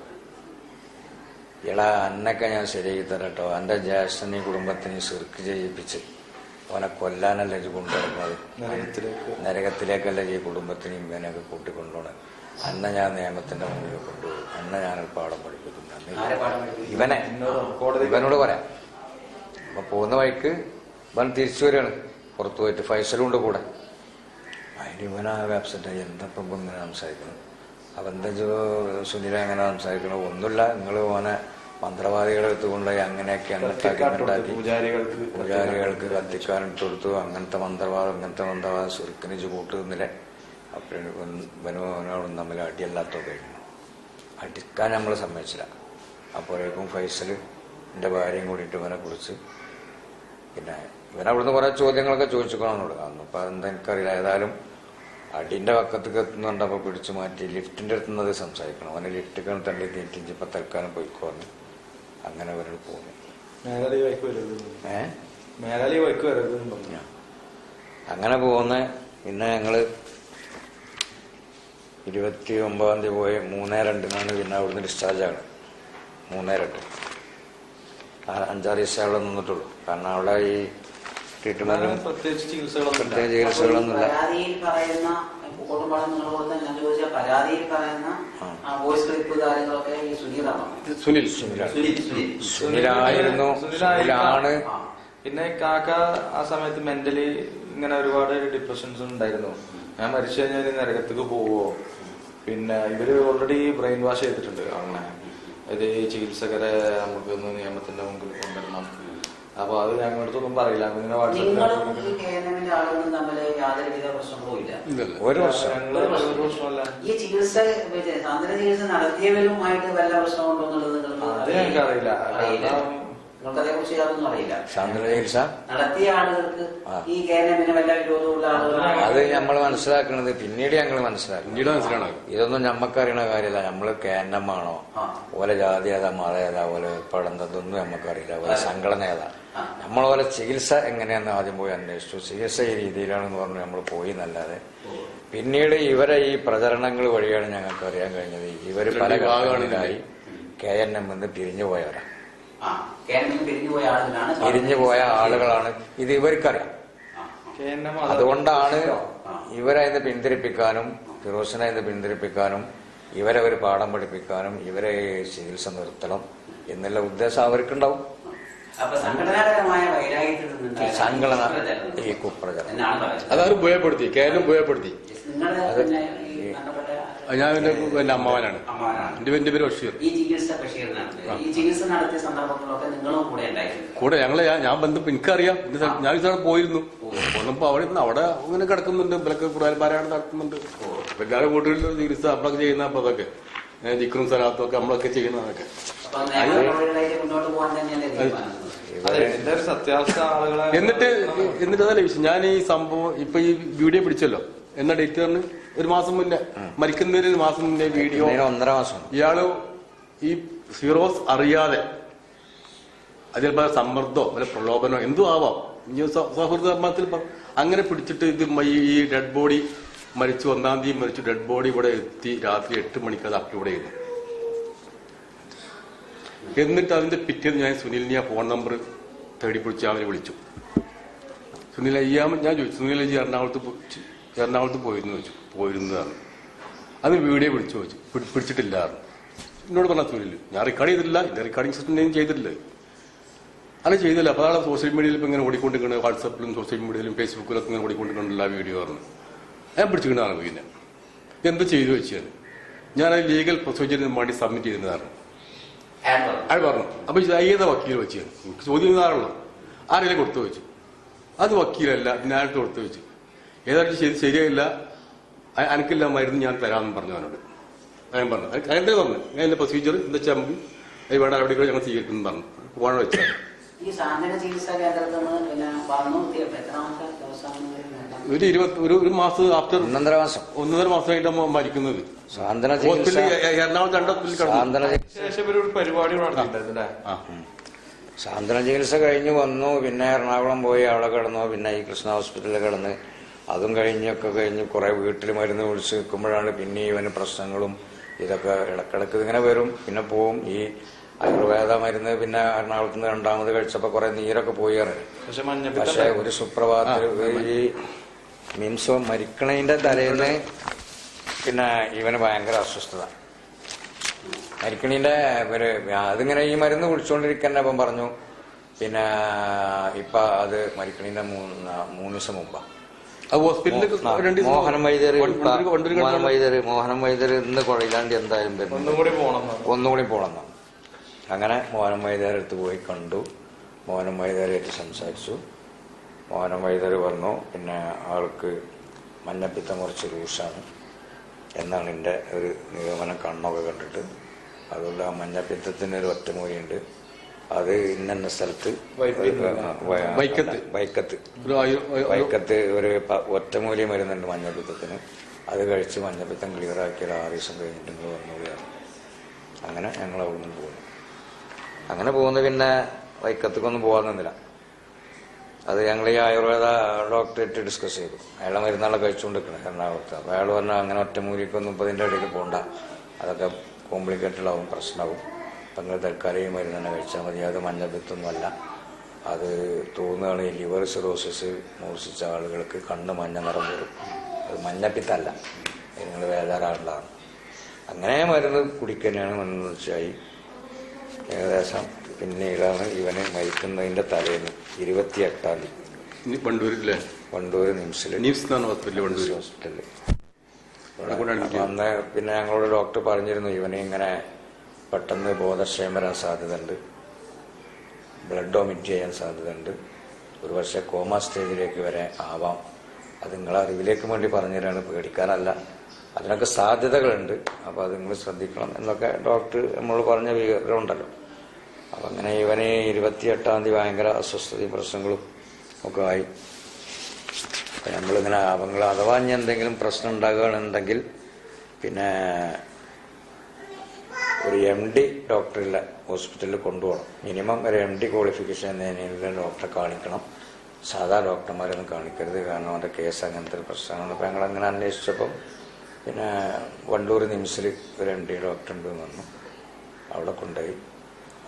ഇളാ അന്നൊക്കെ ഞാൻ ശരിയാക്കി തരാം കേട്ടോ എന്റെ ജ്യേഷ്ഠനെയും കുടുംബത്തിനെയും സിർക്ക് ചെയ്യിപ്പിച്ച് അവനെ കൊല്ലാനല്ലേ ഇത് കൊണ്ടുവരുന്നത് നരകത്തിലേക്ക്. നരകത്തിലേക്കല്ല ഈ കുടുംബത്തിനെയും ഇവനെയൊക്കെ കൂട്ടിക്കൊണ്ടുപോകണം അന്ന ഞാൻ നിയമത്തിന്റെ മുന്നിൽ കൊണ്ടുപോകും അന്ന ഞാൻ പാഠം പഠിപ്പിക്കുന്നു? ഇവനെ ഇവനോട് പറയാം. അപ്പൊ പോകുന്ന വഴിക്ക് ഇവൻ തിരിച്ചു വരികയാണ്. പുറത്തു പോയിട്ട് ഫൈസലുണ്ട് കൂടെ. അപ്സെറ്റായി എന്താ ഇപ്പം ഇങ്ങനെ സംസാരിക്കുന്നു അപ്പം എന്താ സുനില എങ്ങനെ സംസാരിക്കണം ഒന്നുമില്ല. നിങ്ങൾ ഓനെ മന്ത്രവാദികളെ എടുത്തുകൊണ്ടുപോയി അങ്ങനെയൊക്കെ അങ്ങനത്താക്കി പൂജാരികൾക്ക് കത്തിക്കാനിട്ട് കൊടുത്തു. അങ്ങനത്തെ മന്ത്രവാദം അങ്ങനത്തെ മന്ത്രവാദം സുരുക്കിന് കൂട്ടുന്നില്ലേ അപ്പോഴും ഇവനോടും തമ്മിൽ അടിയല്ലാത്ത കഴിഞ്ഞു അടിക്കാൻ നമ്മൾ സമ്മതിച്ചില്ല. അപ്പോഴേക്കും ഫൈസൽ എന്റെ ഭാര്യയും കൂടിയിട്ട് ഇവനെ കുറിച്ച് പിന്നെ ഇവനവിടുന്ന് അവിടുന്ന് ചോദ്യങ്ങളൊക്കെ ചോദ്യങ്ങളൊക്കെ ചോദിച്ചിക്കണമെന്നോട് അന്നിപ്പോൾ എന്താ എനിക്കറിയില്ല. ഏതായാലും അടിന്റെ പക്കത്തേക്ക് എത്തുന്നുണ്ടപ്പോൾ പിടിച്ചു മാറ്റി. ലിഫ്റ്റിന്റെ അടുത്തുന്നത് സംസാരിക്കണം. അവനെ ലിഫ്റ്റ് കണ്ടി നീറ്റിഞ്ച് ഇപ്പം തൽക്കാലം പോയിക്കോന്ന് അങ്ങനെ അവരോട് പോകുന്നു അങ്ങനെ പോകുന്ന പിന്നെ ഞങ്ങൾ ഇരുപത്തി ഒമ്പതാം തീയതി പോയി മൂന്നേ രണ്ടിനാണ് പിന്നെ അവിടുന്ന് ഡിസ്ചാർജ് ആകണം. മൂന്നേ രണ്ട്. അഞ്ചാറ് ദിവസം അവിടെ നിന്നിട്ടുള്ളൂ. കാരണം അവിടെ ഈ ട്രീറ്റ്മെന്റും പ്രത്യേകിച്ച് ചികിത്സകളൊന്നും പ്രത്യേക ചികിത്സകളൊന്നുമില്ല. സുനിൽ സുനിൽ സുനിൽ സുനിലായിരുന്നു സുനിലാണ് പിന്നെ കാക്ക ആ സമയത്ത് മെന്റലി ഇങ്ങനെ ഒരുപാട് ഡിപ്രഷൻസ് ഉണ്ടായിരുന്നു. ഞാൻ മരിച്ചു കഴിഞ്ഞാൽ നരകത്തേക്ക് പോവോ? പിന്നെ ഇവർ ഓൾറെഡി ബ്രെയിൻ വാഷ് ചെയ്തിട്ടുണ്ട് അങ്ങനെ ഇത് ഈ ചികിത്സകരെ നമുക്കൊന്ന് നിയമത്തിന്റെ മുമ്പിൽ കൊണ്ടുവരണം. അപ്പൊ അത് ഞങ്ങളടുത്തൊന്നും പറയില്ല. അങ്ങനെ വാട്സാപ്പിൽ ഒരു വർഷം. ഈ ചികിത്സ ചികിത്സ നടത്തിയവരുമായിട്ട് വല്ല പ്രശ്നമുണ്ടോ എന്നുള്ളത് നടത്തിയ ആളുകൾക്ക് ഈ വല്ല വിരോധമുള്ള ആളുകളാണ് അത് നമ്മൾ മനസ്സിലാക്കുന്നത് പിന്നീട് ഞങ്ങൾ മനസ്സിലാക്കും. പിന്നീട് മനസ്സിലാണ് ഇതൊന്നും ഞമ്മക്കറിയണ കാര്യമില്ല നമ്മൾ ആണോ ഓലെ ജാതി ഏതാ മത ഏതാ ഓലെ പടന്നതൊന്നും നമുക്കറിയില്ല ഓലെ സംഘടന ഏതാ? ഓലെ ചികിത്സ എങ്ങനെയാന്ന് ആദ്യം പോയി അന്വേഷിച്ചു. ചികിത്സ ഈ രീതിയിലാണെന്ന് പറഞ്ഞു നമ്മൾ പോയി എന്നല്ലാതെ. പിന്നീട് ഇവരെ ഈ പ്രചരണങ്ങൾ വഴിയാണ് ഞങ്ങൾക്ക് അറിയാൻ കഴിഞ്ഞത്. ഇവർ പല ഭാഗങ്ങളിലായി കെ എൻ എം എന്ന് പിരിഞ്ഞു പോയവരാണ് പിരിഞ്ഞു പോയ ആളുകളാണ് പിരിഞ്ഞു പോയ ആളുകളാണ്. ഇത് ഇവർക്കറിയാം. അതുകൊണ്ടാണ്. ഇവരെ ഇത് പിന്തിരിപ്പിക്കാനും ഫിറോസിനെ ഇത് പിന്തിരിപ്പിക്കാനും ഇവരെ ഒരു പാഠം പഠിപ്പിക്കാനും ഇവരെ ചികിത്സ നിർത്തണം എന്നുള്ള ഉദ്ദേശം അവർക്കുണ്ടാവും. അപ്പൊ സംഘടനാപരമായ വൈരാഗ്യത്തിൽ സംഘടന ഈ കുപ്രചരണം. ഉപയോഗപ്പെടുത്തി കേരളം ബന്ധപ്പെട്ട ഞാൻ എന്റെ എന്റെ അമ്മാവനാണ്. എന്റെ എന്റെ പേര് ബഷീർ. ഈ ചികിത്സ ഈ ചികിത്സ നടത്തിയ സന്ദർഭങ്ങളിലൊക്കെ നിങ്ങളും കൂടെ കൂടെ ഞങ്ങളെ ഞാൻ- ബന്ധം എനിക്കറിയാം. ഞാൻ ഇവിടെ പോയിരുന്നു. പോന്നപ്പോ അവിടെ ഇരുന്ന് അവിടെ ഇങ്ങനെ കിടക്കുന്നുണ്ട്. ഇവരൊക്കെ കുടാൽപാരായണം നടത്തുന്നുണ്ട്. എല്ലാവരും വീട്ടിൽ ചികിത്സ നമ്മളൊക്കെ ചെയ്യുന്ന അപ്പൊ അതൊക്കെ. ജിക്രും ദിക്റും സ്ഥലത്തും ഒക്കെ നമ്മളൊക്കെ ചെയ്യുന്നതൊക്കെ. മുന്നോട്ട് പോകാൻ തന്നെയല്ലേ എന്നിട്ട് എന്നിട്ട് അതല്ല വിഷയം? ഞാൻ ഈ സംഭവം ഇപ്പൊ ഈ വീഡിയോ പിടിച്ചല്ലോ. എന്ന ഡേറ്റ് പറഞ്ഞ്? ഒരു മാസം മുന്നേ. മരിക്കുന്നതിന് ഒരു മാസം മുന്നേ വീഡിയോ ഒന്നര മാസം. ഇയാൾ ഈ സീറോസ് അറിയാതെ അതിൽ സമ്മർദ്ദോ അല്ലെ പ്രലോഭനോ എന്തോ ആവാം. ഇനി സൗഹൃദ ധർമ്മത്തിൽ അങ്ങനെ പിടിച്ചിട്ട് ഇത് ഈ- ഈ ഡെഡ് ബോഡി മരിച്ചു. ഒന്നാം തീയതി മരിച്ചു. ഡെഡ് ബോഡി ഇവിടെ എത്തി. രാത്രി എട്ട് മണിക്ക് അത് അപ്ലോഡ് ചെയ്തു. എന്നിട്ട് അതിന്റെ പിറ്റേന്ന് ഞാൻ സുനിലിനെ ഫോൺ നമ്പർ തേടി പിടിച്ച് അവരെ വിളിച്ചു. സുനിൽ അയ്യാമൻ ഞാൻ ചോദിച്ചു സുനിൽ അയ്യ എറണാകുളത്ത് എറണാകുളത്ത് പോയിരുന്നു? ചോദിച്ചു. പോയിരുന്നതാണ് അത് വീഡിയോ പിടിച്ചു ചോദിച്ചു. പിടി- പിടിച്ചിട്ടില്ലായിരുന്നു എന്നോട് പറഞ്ഞ സുനിൽ ഞാൻ റെക്കോർഡ് ചെയ്തിട്ടില്ല. എന്റെ റെക്കോർഡിംഗ് സിസ്റ്റം ഞാൻ ചെയ്തിട്ടില്ല. അങ്ങനെ ചെയ്തില്ല. അപ്പോൾ അതാണ് സോഷ്യൽ മീഡിയയിൽ ഇപ്പോൾ ഇങ്ങനെ ഓടിക്കൊണ്ടിരിക്കുന്നത് വാട്സപ്പിലും സോഷ്യൽ മീഡിയയിലും ഫേസ്ബുക്കിലൊക്കെ ഇങ്ങനെ ഓടിക്കൊണ്ടിരിക്കുന്നില്ല വീഡിയോ പറഞ്ഞു. ഞാൻ പിടിച്ചിട്ടുണ്ടാണ് പിന്നെ. എന്ത് ചെയ്തു വെച്ചാൽ ഞാൻ ലീഗൽ പ്രൊസീജിയറിന് വേണ്ടി സബ്മിറ്റ് ചെയ്യുന്നതാണ് അയാൾ പറഞ്ഞു. പറഞ്ഞു അപ്പൊ ഇത് ഏത വക്കീൽ വെച്ച് ചോദ്യം ചെയ്യുന്നതാണല്ലോ ആരെങ്കിലും കൊടുത്തു വെച്ചു. അത് വക്കീലല്ല ഞാനിട്ട് കൊടുത്തു വെച്ചു? ഏതായാലും ശരി ശരിയായില്ല. അനക്കില്ല മരുന്ന് ഞാൻ തരാമെന്ന് പറഞ്ഞു അവനോട്. ഞാൻ പറഞ്ഞു അതിന്റെ പറഞ്ഞു? ഞാൻ എന്റെ പ്രൊസീജിയർ എന്താ വെച്ചാൽ നമുക്ക് അത് വേണ്ട നടപടികൾ ഞങ്ങൾ സ്വീകരിക്കുന്നു പറഞ്ഞു. പോകണം വെച്ചാൽ ഈ സാന്ത്വന ചികിത്സാ കേന്ദ്രത്തിൽ നിന്ന് പിന്നെ വന്നു എത്തി- എത്രാമത്തെ ദിവസമാണ് ഒരു ഇരുപത്തി ഒരു ഒരു മാസം ആഫ്റ്റർ ഒന്നര മാസം. ഒന്നര മാസമായിട്ടാണ് മരിക്കുന്നത്. ഹോസ്പിറ്റലിൽ എറണാകുളത്ത് രണ്ട് ഹോസ്പിറ്റലിൽ കിടന്നു. പരിപാടി സാന്ത്വന ചികിത്സ കഴിഞ്ഞ് വന്നു. പിന്നെ എറണാകുളം പോയി അവിടെ കിടന്നു. പിന്നെ ഈ കൃഷ്ണ ഹോസ്പിറ്റലിൽ കിടന്ന് അതും കഴിഞ്ഞൊക്കെ കഴിഞ്ഞ് കുറെ വീട്ടിൽ മരുന്ന് വിളിച്ച് നിൽക്കുമ്പോഴാണ് പിന്നെ ഇവന് പ്രശ്നങ്ങളും ഇതൊക്കെ ഇടക്കിടക്ക് ഇങ്ങനെ വരും. പിന്നെ പോവും. ഈ ആയുർവേദ മരുന്ന് പിന്നെ എറണാകുളത്ത് നിന്ന് രണ്ടാമത് കഴിച്ചപ്പോ കുറെ നീരൊക്കെ പോയി ഇറങ്ങി പക്ഷെ ഒരു സുപ്രഭാതത്തിൽ ഈ മിംസോ മരിക്കണതിന്റെ തലേന്ന് പിന്നെ ഇവന് ഭയങ്കര അസ്വസ്ഥത. മരിക്കണീന്റെ ഒരു അതിങ്ങനെ ഈ മരുന്ന് കുടിച്ചുകൊണ്ടിരിക്കാൻ അപ്പം പറഞ്ഞു. പിന്നെ ഇപ്പൊ അത് മരിക്കണീന്റെ മൂന്ന് മൂന്ന് ദിവസം മുമ്പാ. അത് ഹോസ്പിറ്റലിൽ രണ്ട് ദിവസം മോഹനം വൈദ്യർ മോഹനം. വൈദ്യർ മോഹനം വൈദ്യർ ഇന്ന് കൊഴയിലാണ്ട് എന്തായാലും പോണം എന്നാണ്. ഒന്നുകൂടി പോകണം അങ്ങനെ മോഹനം വൈദ്യരെ അടുത്ത് പോയി കണ്ടു. മോഹനം വൈദ്യരായിട്ട് സംസാരിച്ചു. മോഹനം വൈദ്യർ വന്നു. പിന്നെ ആൾക്ക് മഞ്ഞപ്പിത്തം കുറച്ച് ലൂസാണ് എന്നാണ് എന്റെ ഒരു നിഗമനം കണ്ണൊക്കെ കണ്ടിട്ട്. അതുകൊണ്ട് ആ മഞ്ഞപ്പിത്തത്തിന് ഒരു ഒറ്റമൂലിയുണ്ട്. അത് ഇന്ന സ്ഥലത്ത് വൈക്കത്ത്. വൈക്കത്ത്. ഒരു ഒറ്റമൂലി മരുന്നുണ്ട് മഞ്ഞപ്പിത്തത്തിന്. അത് കഴിച്ച് മഞ്ഞപ്പിത്തം ക്ലിയർ ആക്കിയ ഒരു ആറ് ദിവസം കഴിഞ്ഞിട്ട് നിങ്ങൾ വന്നുകൂടിയാണ് അങ്ങനെ ഞങ്ങൾ അവിടെ നിന്ന് പോകുന്നു അങ്ങനെ പോകുന്നത് പിന്നെ വൈക്കത്തേക്കൊന്നും പോകാൻ നിന്നില്ല. അത് ഞങ്ങൾ ഈ ആയുർവേദ ഡോക്ടറേറ്റ് ഡിസ്കസ് ചെയ്തു. അയാളെ മരുന്നാളെ കഴിച്ചുകൊണ്ടിരിക്കണം എറണാകുളത്ത്. അപ്പോൾ അയാൾ പറഞ്ഞു അങ്ങനെ ഒറ്റമൂലിക്കൊന്നും ഇപ്പം ഇതിന്റെ ഇടയിൽ പോകണ്ട അതൊക്കെ കോംപ്ലിക്കേറ്റഡ് ആവും പ്രശ്നമാവും. അപ്പം നിങ്ങൾ തൽക്കാലം ഈ മരുന്ന് തന്നെ കഴിച്ചാൽ മതി. അത് മഞ്ഞപ്പിത്തൊന്നുമല്ല അത് തോന്നുകയാണ് ലിവർ സിറോസിസ് മൂർച്ഛിച്ച ആളുകൾക്ക് കണ്ണ് മഞ്ഞ നിറം വരും. അത് മഞ്ഞപ്പിത്തല്ല നിങ്ങൾ വേദാറാളുള്ളതാണ് അങ്ങനെ മരുന്ന് കുടിക്കാനാണ് വെച്ചായി. ഏകദേശം പിന്നീടാണ് ഇവനെ മരിക്കുന്നതിന്റെ തലേന്ന്. ഇരുപത്തിയെട്ടാം തീയതി. ഇനി വണ്ടൂരില്ലേ വണ്ടൂർ നിംസിൽ ഹോസ്പിറ്റലിൽ ഹോസ്പിറ്റലിൽ അന്ന് പിന്നെ ഞങ്ങളോട് ഡോക്ടർ പറഞ്ഞിരുന്നു ഇവനെ ഇങ്ങനെ പെട്ടെന്ന് ബോധക്ഷയം വരാൻ സാധ്യതയുണ്ട്. ബ്ലഡ് ഒമിറ്റ് ചെയ്യാൻ സാധ്യതയുണ്ട്. ഒരു പക്ഷേ കോമ സ്റ്റേജിലേക്ക് വരെ ആവാം. അത് നിങ്ങളെ അറിവിലേക്ക് വേണ്ടി പറഞ്ഞുതരാണ് പേടിക്കാനല്ല. അതിനൊക്കെ സാധ്യതകളുണ്ട്. അപ്പോൾ അത് നിങ്ങൾ ശ്രദ്ധിക്കണം എന്നൊക്കെ ഡോക്ടർ നമ്മൾ പറഞ്ഞ വിവരമുണ്ടല്ലോ. അപ്പം അങ്ങനെ ഇവനെ ഇരുപത്തിയെട്ടാം തീയതി ഭയങ്കര അസ്വസ്ഥതയും പ്രശ്നങ്ങളും ഒക്കെ ആയി. അപ്പം നമ്മളിങ്ങനെ അവങ്ങൾ അഥവാ ഇനി എന്തെങ്കിലും പ്രശ്നം ഉണ്ടാകുകയാണെന്നുണ്ടെങ്കിൽ പിന്നെ ഒരു എം ഡി ഡോക്ടറില്ല ഹോസ്പിറ്റലിൽ കൊണ്ടുപോകണം. മിനിമം ഒരു എം ഡി ക്വാളിഫിക്കേഷൻ എന്നതിനുള്ള ഡോക്ടറെ കാണിക്കണം. സാധാ ഡോക്ടർമാരൊന്നും കാണിക്കരുത്. കാരണം അവന്റെ കേസ് അങ്ങനത്തെ ഒരു പ്രശ്നമാണ്. ഞങ്ങൾ അങ്ങനെ അന്വേഷിച്ചപ്പം പിന്നെ വണ്ടൂർ നിംസിൽ ഒരു എം ഡി ഡോക്ടർ ഉണ്ട് വന്നു അവിടെ കൊണ്ടുപോയി.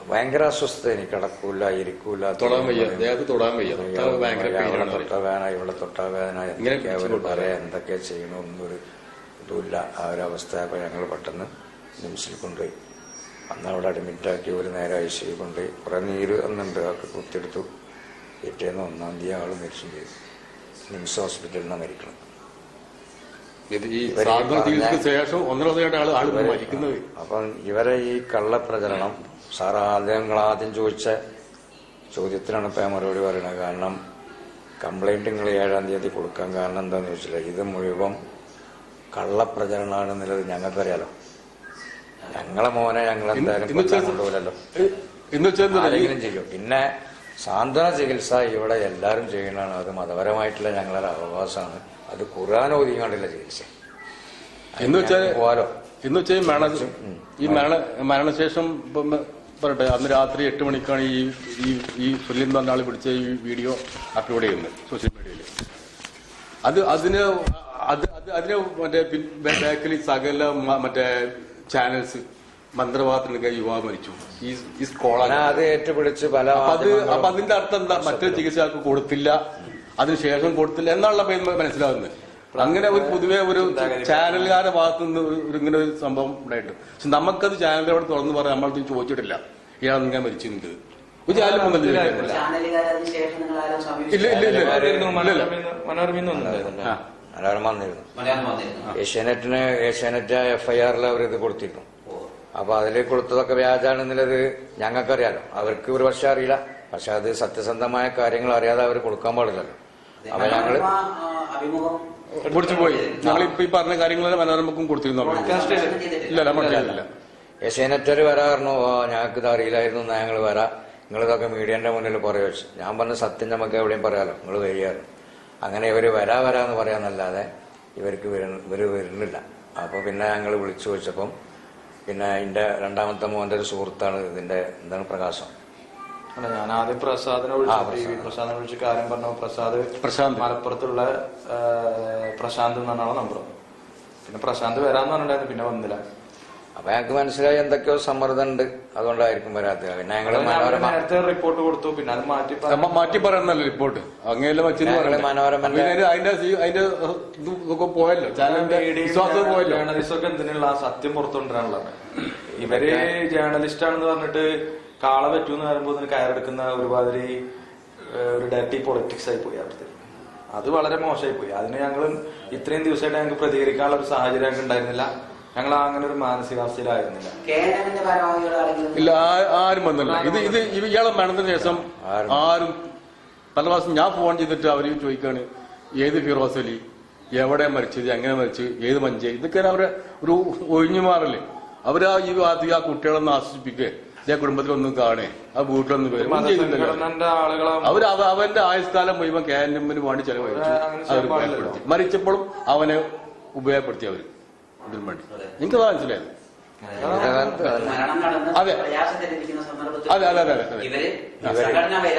ഭയങ്കര അസ്വസ്ഥത എനിക്ക്. കിടക്കൂല ഇരിക്കൂല തൊടാൻ വയ്യ. ദേഹത്ത് തൊടാൻ വയ്യ. തൊട്ടാൽ ഭയങ്കര അവിടെ പെയിനാണ് തൊട്ട വേന ഇവിടെ തൊട്ട വേന അവർ പറയാ എന്തൊക്കെയാ ചെയ്യണമെന്നൊന്നും ഒരു ഇതുമില്ല. ആ ഒരു അവസ്ഥയപ്പോൾ ഞങ്ങൾ പെട്ടെന്ന് നിംസിൽ കൊണ്ടുപോയി. അന്ന് അവിടെ അഡ്മിറ്റാക്കി ഒരു നേരം ഐ സി കൊണ്ടുപോയി. കുറെ നീര് എന്നുണ്ട് അതൊക്കെ കുത്തിയെടുത്തു. പിറ്റേന്ന് ഒന്നാം തീയതി ആൾ മരിച്ചും ചെയ്തു. നിംസ് ഹോസ്പിറ്റലിൽ നിന്നാണ് മരിക്കണം. ശേഷം ഒന്നര ദിവസമായിട്ട് ആൾ ആൾ മരിക്കുന്നത്. അപ്പം ഇവരെ ഈ കള്ളപ്രചരണം സാർ ആദ്യം നിങ്ങൾ ആദ്യം ചോദിച്ച ചോദ്യത്തിനാണ് ഇപ്പം ഞാൻ മറുപടി പറയുന്നത്. കാരണം കംപ്ലൈന്റ് നിങ്ങൾ ഏഴാം തീയതി കൊടുക്കാൻ കാരണം എന്താണെന്ന് ചോദിച്ചില്ല. ഇത് മുഴുവൻ കള്ളപ്രചരണമാണെന്നുള്ളത് ഞങ്ങൾക്കറിയാലോ. ഞങ്ങളെ മോനെ ഞങ്ങൾ എന്തായാലും കൊണ്ടുപോലല്ലോ? ആരെങ്കിലും ചെയ്യും. പിന്നെ സാന്ത്വന ചികിത്സ ഇവിടെ എല്ലാവരും ചെയ്യുന്നതാണ്. അത് മതപരമായിട്ടുള്ള ഞങ്ങളുടെ അവകാശമാണ് അത് ഖുർആൻ ഒതുങ്ങാണ്ടുള്ള ചികിത്സ. എന്ന് വെച്ചാൽ പോവാലോ. എന്ന് വെച്ചാൽ മരണ ഈ മരണ മരണശേഷം ഇപ്പം പറയട്ടെ അന്ന് രാത്രി എട്ട് മണിക്കാണ് ഈ ഈ ഈ സുനിൽ പറഞ്ഞ ആൾ പിടിച്ച ഈ വീഡിയോ അപ്ലോഡ് ചെയ്യുന്നത് സോഷ്യൽ മീഡിയയിൽ അത് അതിന് അത് അത് അതിന് മറ്റേ ബാക്കിൽ സകല മറ്റേ ചാനൽസ് മന്ത്രവാദത്തിനൊക്കെ യുവാവ് മരിച്ചു. ഈ ഈ അത് ഏറ്റുപിടിച്ച് പല അപ്പൊ അത് അപ്പൊ അതിന്റെ അർത്ഥം എന്താ? മറ്റൊരു ചികിത്സ കൊടുത്തില്ല അതിനുശേഷം കൊടുത്തില്ല എന്നുള്ള മനസ്സിലാവുന്നത്. അങ്ങനെ ഒരു പൊതുവെ ഒരു ചാനലുകാരുടെ ഭാഗത്തു നിന്ന് ഒരു ഇങ്ങനെ ഒരു സംഭവം ഉണ്ടായിട്ട് പക്ഷെ നമുക്കത് ചാനലിനോട് തുറന്ന് പറയാൻ നമ്മളത് ചോദിച്ചിട്ടില്ല. ഇയാൾ ഇങ്ങനെ മരിച്ചിട്ടുണ്ട്. ഒരു ചാനലും വന്നില്ല ഇല്ല ഇല്ല. ഇല്ല ഇല്ല ഇല്ല. മനോരമയിൽ വന്നിട്ടുണ്ടായിരുന്നു. ആ. മനോരമ വന്നിരുന്നു. ഏഷ്യാനെറ്റിന് ഏഷ്യാനെറ്റ് എഫ് ഐ ആറിൽ അവർ ഇത് കൊടുത്തിരുന്നു. അപ്പൊ അതിൽ കൊടുത്തതൊക്കെ വ്യാജാണെന്നുള്ളത് ഞങ്ങൾക്കറിയാലോ. അവർക്ക് ഒരു പക്ഷെ അറിയില്ല. പക്ഷെ അത് സത്യസന്ധമായ കാര്യങ്ങൾ അറിയാതെ അവർ കൊടുക്കാൻ പാടില്ലല്ലോ. അപ്പൊ ഞങ്ങൾ അഭിമുഖം പിടിച്ചു പോയി. ഞങ്ങളിപ്പോ ഈ പറഞ്ഞ കാര്യങ്ങളെല്ലാം മനോരമക്കും കൊടുത്തിരുന്നു. ഇല്ല മനസ്സിലായില്ല ഏഷ്യാനെറ്റർ വരാറുന്നു ഓ ഞങ്ങൾക്ക് ഇത് അറിയില്ലായിരുന്നു എന്നാ ഞങ്ങൾ വരാം. നിങ്ങളിതൊക്കെ മീഡിയന്റെ മുന്നിൽ പറയുക വെച്ച് ഞാൻ പറഞ്ഞ സത്യം നമുക്ക് എവിടെയും പറയാലോ. നിങ്ങൾ വരികയാണ് അങ്ങനെ ഇവർ വരാ വരാന്ന് പറയാന്നല്ലാതെ ഇവർക്ക് ഇവർ ഇവർ വരുന്നില്ല. അപ്പൊ പിന്നെ ഞങ്ങൾ വിളിച്ചു ചോദിച്ചപ്പം പിന്നെ എന്റെ രണ്ടാമത്തെ മോന്റെ ഒരു സുഹൃത്താണ് ഇതിന്റെ എന്താണ് പ്രകാശം. അല്ല ഞാൻ ആദ്യം പ്രസാദിനെ വിളിച്ചു ടി വി പ്രസാദിനെ വിളിച്ച് കാര്യം പറഞ്ഞു. പ്രസാദ് പ്രശാന്ത് മലപ്പുറത്തുള്ള പ്രശാന്ത് എന്നാണ് ആളെ നമ്പർ. പിന്നെ പ്രശാന്ത് വരാന്ന് പറഞ്ഞിട്ടുണ്ടായിരുന്നു പിന്നെ വന്നില്ല. അപ്പൊ ഞങ്ങൾക്ക് മനസ്സിലായി എന്തൊക്കെയോ സമ്മർദ്ദം ഉണ്ട് അതുകൊണ്ടായിരിക്കും വരാത്തത്. പിന്നെ ഞങ്ങൾ മനോരമ നേരത്തെ റിപ്പോർട്ട് കൊടുത്തു പിന്നെ അത് മാറ്റി നമ്മ പറഞ്ഞു. മാറ്റി പറയുന്നല്ലോ റിപ്പോർട്ട് അങ്ങനെയല്ല വെച്ചിട്ട് ഞങ്ങൾ മനോരമ അതിന്റെ അതിന്റെ ഇത് പോയല്ലോ? ചാനലിന്റെ വിശ്വാസം പോയല്ലോ? ജേർണലിസ്റ്റും ഒക്കെ എന്തിനുള്ള സത്യം പുറത്തുകൊണ്ടിരാനുള്ളത് ഇവർ ജേർണലിസ്റ്റ് ആണെന്ന് പറഞ്ഞിട്ട് കാള പറ്റൂന്ന് പറയുമ്പോൾ ഇതിന് കയറെടുക്കുന്ന ഒരുമാതിരി ഒരു ഡയറ്റി പൊളിറ്റിക്സ് ആയി പോയി അവിടുത്തെ. അത് വളരെ മോശമായി പോയി അതിന് ഞങ്ങൾ ഇത്രയും ദിവസമായിട്ട് ഞങ്ങൾക്ക് പ്രതികരിക്കാനുള്ള ഒരു സാഹചര്യം ഞങ്ങൾക്ക് ഉണ്ടായിരുന്നില്ല. ഞങ്ങൾ അങ്ങനെ ഒരു മാനസികാവസ്ഥയിലായിരുന്നില്ല. ഇല്ല ആരും വന്നില്ല. ഇത് ഇത് ഇയാളെ മരണത്തിന് ശേഷം ആരും. പല പ്രാവശ്യം ഞാൻ ഫോൺ ചെയ്തിട്ട് അവർ ചോദിക്കാണ് ഏത് ഫിറോസ് അലി? എവിടെ മരിച്ചത്? എങ്ങനെ മരിച്ചു? ഏത് മഞ്ചേ ഇതൊക്കെ അവരെ ഒരു ഒഴിഞ്ഞു മാറല്ലേ അവരാ ഈ ആദ്യം ആ കുട്ടികളെ ആശ്വസിപ്പിക്കുക ഇതേ കുടുംബത്തിലൊന്നും കാണേ. ആ വീട്ടിലൊന്നും വരും. അവർ അവന്റെ ആയുസ്കാലം മുഴുവൻ കെ എൻ എമ്മിന് വേണ്ടി ചെലവഴിച്ചു അവർ. ഉപയോഗപ്പെടുത്തി. മരിച്ചപ്പോഴും അവനെ ഉപയോഗപ്പെടുത്തി അവർ. ഇതിനു വേണ്ടി. നിങ്ങൾക്ക് മനസ്സിലായത് അതെ. അതെ, അതെ, അതെ, അതെ.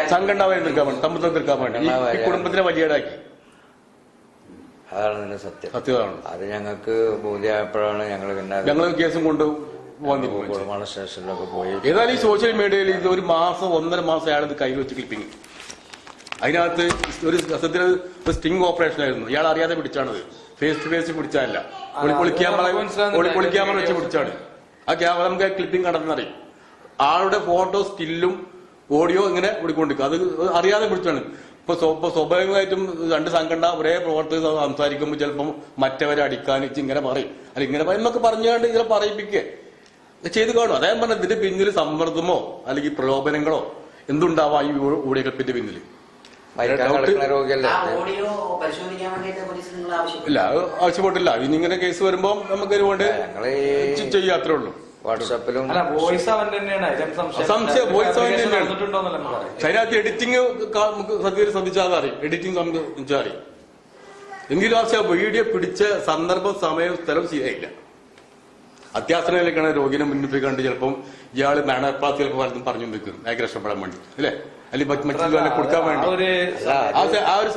സംഘടന വഴി തീർക്കാൻ വേണ്ടി തമ്മിൽ തീർക്കാൻ വേണ്ടി. ഈ- കുടുംബത്തിനെ വലിയടാക്കി അതാണ് സത്യം. സത്യമാണ്. അത് ഞങ്ങൾക്ക് ബോധ്യമായപ്പോഴാണ് ഞങ്ങൾ പിന്നെ ഞങ്ങൾ കേസും കൊണ്ട് പോയി കുടുംബാണ സ്റ്റേഷനിലൊക്കെ പോയി. ഏതായാലും ഈ സോഷ്യൽ മീഡിയയിൽ ഇത് ഒരു മാസം ഒന്നര മാസം അയാൾ ഇത് കയ്യിൽ വെച്ച് ക്ലിപ്പിങ് അതിനകത്ത് ഒരു സത്യത്തിൽ ഒരു സ്റ്റിംഗ് ഓപ്പറേഷൻ ആയിരുന്നു. ഇയാൾ അറിയാതെ പിടിച്ചാണത് ഫേസ് ടു ഫേസ് പിടിച്ചതല്ല. ഒളി ക്യാമറ വെച്ച് പിടിച്ചാണ്. ആ ക്യാമറ നമുക്ക് ക്ലിപ്പിംഗ് കണ്ടെന്നറിയും ആളുടെ ഫോട്ടോ സ്റ്റില്ലും ഓഡിയോ ഇങ്ങനെ വിളിക്കൊണ്ടിരിക്കും അത് അറിയാതെ പിടിച്ചാണ്. ഇപ്പൊ സ്വ- ഇപ്പൊ സ്വാഭാവികമായിട്ടും രണ്ട് സംഘടന ഒരേ പ്രവർത്തകർ സംസാരിക്കുമ്പോൾ ചിലപ്പം മറ്റവരെ അടിക്കാൻ ഇങ്ങനെ പറയും. അല്ല ഇങ്ങനെ പറയും എന്നൊക്കെ പറഞ്ഞുകൊണ്ട് ഇങ്ങനെ പറയിപ്പിക്കുക. ചെയ്ത് കാണും. അതായത് പറഞ്ഞ ഇതിന്റെ പിന്നിൽ സമ്മർദ്ദമോ അല്ലെങ്കിൽ പ്രലോഭനങ്ങളോ എന്തുണ്ടാവാ ഈ ഓഡിയോ ക്ലിപ്പിന്റെ പിന്നിൽ ഇല്ല ആവശ്യപ്പെട്ടില്ല. ഇനി ഇങ്ങനെ കേസ് വരുമ്പോ നമുക്ക് അതുകൊണ്ട് ചെയ്യാത്ര ഉള്ളൂ. വാട്സാപ്പിലും വോയിസ് അവൻ തന്നെയാണ്. അതിനകത്ത് എഡിറ്റിംഗ് നമുക്ക് സത്യത്തിൽ ശ്രദ്ധിച്ചാൽ അറിയും. എഡിറ്റിംഗ് നമുക്ക് ശ്രദ്ധിച്ചാൽ അറിയും. എങ്കിലും ആ വീഡിയോ പിടിച്ച സന്ദർഭം സമയം സ്ഥലം ശരിയായില്ല. അത്യാസനയിലേക്കാണ് രോഗിനെ മുന്നിൽ കണ്ട് ചിലപ്പം ഇയാൾ മാനപ്പാത്ത് ചിലപ്പോൾ പലതും പറഞ്ഞു നിൽക്കും അയാൾക്ക് രക്ഷപ്പെടാൻ വേണ്ടി. അല്ലേ? അല്ലെങ്കിൽ മറ്റ് മറ്റുള്ളവരെ കൊടുക്കാൻ വേണ്ടി. ആ ഒരു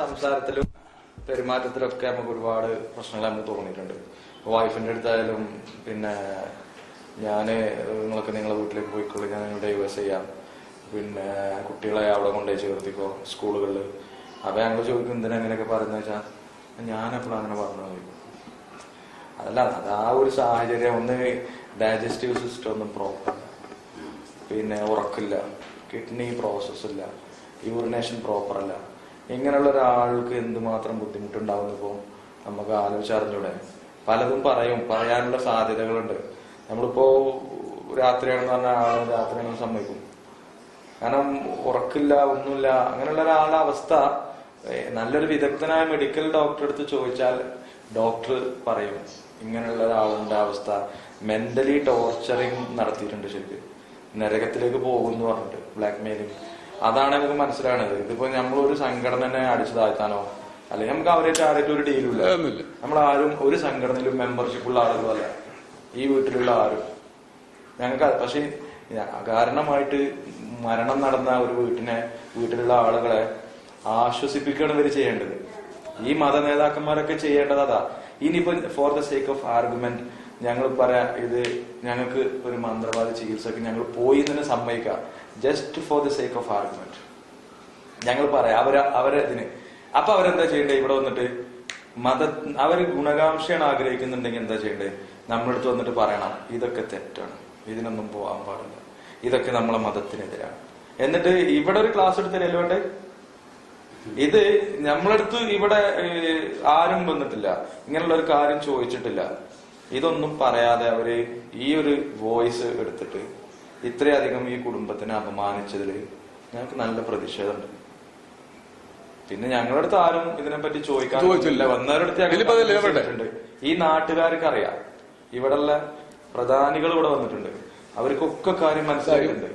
സംസാരത്തിലും പെരുമാറ്റത്തിലൊക്കെ നമുക്ക് ഒരുപാട് പ്രശ്നങ്ങൾ നമുക്ക് തോന്നിയിട്ടുണ്ട്. വൈഫിന്റെ അടുത്തായാലും പിന്നെ ഞാൻ നിങ്ങളൊക്കെ നിങ്ങളെ വീട്ടിലേക്ക് പോയിക്കോളൂ ഞാൻ ഡൈവേഴ്സ് ചെയ്യാം. പിന്നെ കുട്ടികളെ അവിടെ കൊണ്ടുപോയി ചേർത്തിക്കോ സ്കൂളുകളിൽ അപ്പൊ ഞങ്ങൾ ചോദിക്കും എന്തിനാ അങ്ങനെയൊക്കെ പറയുന്നത് വെച്ചാൽ ഞാൻ എപ്പോഴും അങ്ങനെ പറഞ്ഞു ചോദിക്കും. അതല്ല അത് ആ ഒരു സാഹചര്യം. ഒന്ന് ഡൈജസ്റ്റീവ് സിസ്റ്റം ഒന്നും പ്രോപ്പർ പിന്നെ ഉറക്കില്ല. കിഡ്നി പ്രോസസ് ഇല്ല. യൂറിനേഷൻ പ്രോപ്പർ അല്ല. ഇങ്ങനെയുള്ള ഒരാൾക്ക് എന്തുമാത്രം ബുദ്ധിമുട്ടുണ്ടാവുന്നു ഇപ്പോൾ നമുക്ക് ആലോചിച്ചറിഞ്ഞൂടെ പലതും പറയും. പറയാനുള്ള സാധ്യതകളുണ്ട്. നമ്മളിപ്പോ രാത്രിയാണെന്ന് പറഞ്ഞാൽ ആൾ രാത്രിയാണെന്ന് സമ്മതിക്കും. കാരണം ഉറക്കില്ല ഒന്നുമില്ല. അങ്ങനെയുള്ള ഒരാളുടെ അവസ്ഥ നല്ലൊരു വിദഗ്ധനായ മെഡിക്കൽ ഡോക്ടറെ അടുത്ത് ചോദിച്ചാൽ ഡോക്ടർ പറയും. ഇങ്ങനെയുള്ള ഒരാളുടെ അവസ്ഥ മെന്റലി ടോർച്ചറിങ് നടത്തിയിട്ടുണ്ട് ശരിക്കും. നരകത്തിലേക്ക് പോകും എന്ന് പറഞ്ഞിട്ട് ബ്ലാക്ക് മെയിലിംഗ് അതാണ് നമുക്ക് മനസ്സിലാകുന്നത്. ഇതിപ്പോ നമ്മളൊരു സംഘടനനെ അടിച്ചു താഴ്ത്താനോ അല്ലെങ്കിൽ നമുക്ക് അവരെ ആരായിട്ട് ഒരു ഡീലില്ല. നമ്മൾ ആരും ഒരു സംഘടനയിലും മെമ്പർഷിപ്പ് ഉള്ള ആളുകളും അല്ല. ഈ വീട്ടിലുള്ള ആരും. ഞങ്ങൾക്ക് പക്ഷേ കാരണമായിട്ട് മരണം നടന്ന ഒരു വീട്ടിനെ വീട്ടിലുള്ള ആളുകളെ ആശ്വസിപ്പിക്കുകയാണ് ഇവർ ചെയ്യേണ്ടത്. ഈ മത നേതാക്കന്മാരൊക്കെ ചെയ്യേണ്ടത് അതാ. ഇനിയിപ്പോ for the sake of argument ഞങ്ങൾ പറയാ ഇത് ഞങ്ങൾക്ക് ഒരു മന്ത്രവാദ ചികിത്സക്ക് ഞങ്ങൾ പോയി തന്നെ സമ്മതിക്കാം. Just for the sake of argument ഞങ്ങൾ പറയാം അവർ അവരെ ഇതിന്. അപ്പൊ അവരെന്താ ചെയ്യണ്ടേ? ഇവിടെ വന്നിട്ട് മത അവർ ഗുണകാംക്ഷയാണ് ആഗ്രഹിക്കുന്നുണ്ടെങ്കിൽ എന്താ ചെയ്യണ്ടേ? നമ്മളടുത്ത് വന്നിട്ട് പറയണം ഇതൊക്കെ തെറ്റാണ്. ഇതിനൊന്നും പോകാൻ പാടില്ല. ഇതൊക്കെ നമ്മളെ മതത്തിനെതിരാണ്. എന്നിട്ട് ഇവിടെ ഒരു ക്ലാസ് എടുത്തല്ലേ വേണ്ടേ? ഇത് നമ്മളടുത്ത് ഇവിടെ ആരും വന്നിട്ടില്ല. ഇങ്ങനെയുള്ള ഒരു കാര്യം ചോദിച്ചിട്ടില്ല. ഇതൊന്നും പറയാതെ അവർ ഈ ഒരു വോയിസ് എടുത്തിട്ട് ഇത്രയധികം ഈ കുടുംബത്തിനെ അപമാനിച്ചതിൽ ഞങ്ങൾക്ക് നല്ല പ്രതിഷേധമുണ്ട്. പിന്നെ ഞങ്ങളുടെ അടുത്ത് ആരും ഇതിനെപ്പറ്റി ചോദിക്കാൻ ചോദിച്ചില്ല. വന്നവരടുത്ത്. ഈ നാട്ടുകാർക്ക് അറിയാം ഇവിടെയുള്ള പ്രധാനികൾ ഇവിടെ വന്നിട്ടുണ്ട്. അവർക്കൊക്കെ കാര്യം മനസ്സിലായിട്ടുണ്ട്.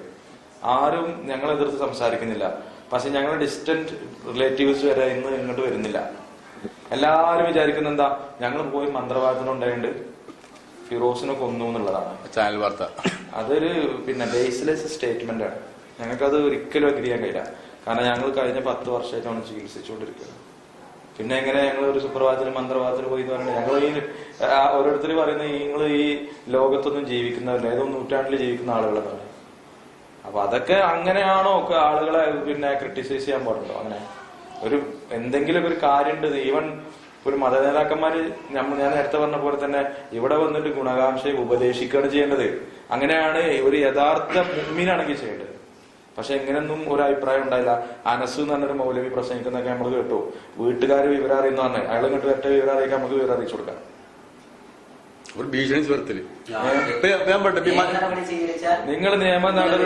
ആരും ഞങ്ങൾ എതിർത്ത് സംസാരിക്കുന്നില്ല. പക്ഷെ ഞങ്ങളുടെ ഡിസ്റ്റന്റ് റിലേറ്റീവ്സ് വരെ ഇന്ന് ഇങ്ങോട്ട് വരുന്നില്ല. എല്ലാവരും വിചാരിക്കുന്ന എന്താ? ഞങ്ങൾ പോയി മന്ത്രവാദത്തിന് ഉണ്ടായിട്ട് ഫിറോസിനെ കൊന്നു എന്നുള്ളതാണ്. ചാനൽ വാർത്ത. അതൊരു പിന്നെ ബേസ്ലെസ് സ്റ്റേറ്റ്മെന്റ് ആണ്. ഞങ്ങൾക്കത് ഒരിക്കലും അഗ്രി ചെയ്യാൻ കഴിയില്ല. കാരണം ഞങ്ങൾ കഴിഞ്ഞ പത്ത് വർഷമായിട്ടാണ് ചികിത്സിച്ചുകൊണ്ടിരിക്കുന്നത്. പിന്നെ എങ്ങനെ ഞങ്ങൾ ഒരു സുപ്രഭാതത്തിന് മന്ത്രവാദത്തിന് പോയി എന്ന് പറയുന്നത്? ഞങ്ങൾ ഈ ഓരോരുത്തർ പറയുന്നത് നിങ്ങൾ ഈ ലോകത്തൊന്നും ജീവിക്കുന്നവരല്ല ഏതോ നൂറ്റാണ്ടിൽ ജീവിക്കുന്ന ആളുകളെന്നാണ് അപ്പൊ അതൊക്കെ അങ്ങനെയാണോ ഒക്കെ ആളുകളെ പിന്നെ ക്രിട്ടിസൈസ് ചെയ്യാൻ പാടുണ്ടോ? അങ്ങനെ ഒരു എന്തെങ്കിലും ഒരു കാര്യമുണ്ട്. ഈവൻ ഒരു മത നേതാക്കന്മാര് ഞാൻ നേരത്തെ പറഞ്ഞ പോലെ തന്നെ ഇവിടെ വന്നിട്ട് ഗുണകാംക്ഷയെ ഉപദേശിക്കുകയാണ് ചെയ്യേണ്ടത്. അങ്ങനെയാണ് ഒരു യഥാർത്ഥ മുമ്മിനാണെങ്കിൽ ചെയ്യേണ്ടത്. പക്ഷെ എങ്ങനെയൊന്നും ഒരു അഭിപ്രായം ഉണ്ടായില്ല. അനസ് എന്ന് പറഞ്ഞൊരു മൗലവി പ്രസംഗിക്കുന്നൊക്കെ നമ്മൾ കേട്ടു. വീട്ടുകാർ വിവരം അറിയുന്ന പറഞ്ഞു. അയാൾ ഇങ്ങോട്ട് ഒറ്റ വിവരം അറിയിക്കാൻ നമുക്ക് വിവരം അറിയിച്ചു കൊടുക്കാം. ഒരു ഭീഷണി സ്വരത്തിൽ. നിങ്ങൾ നിയമം നടപടി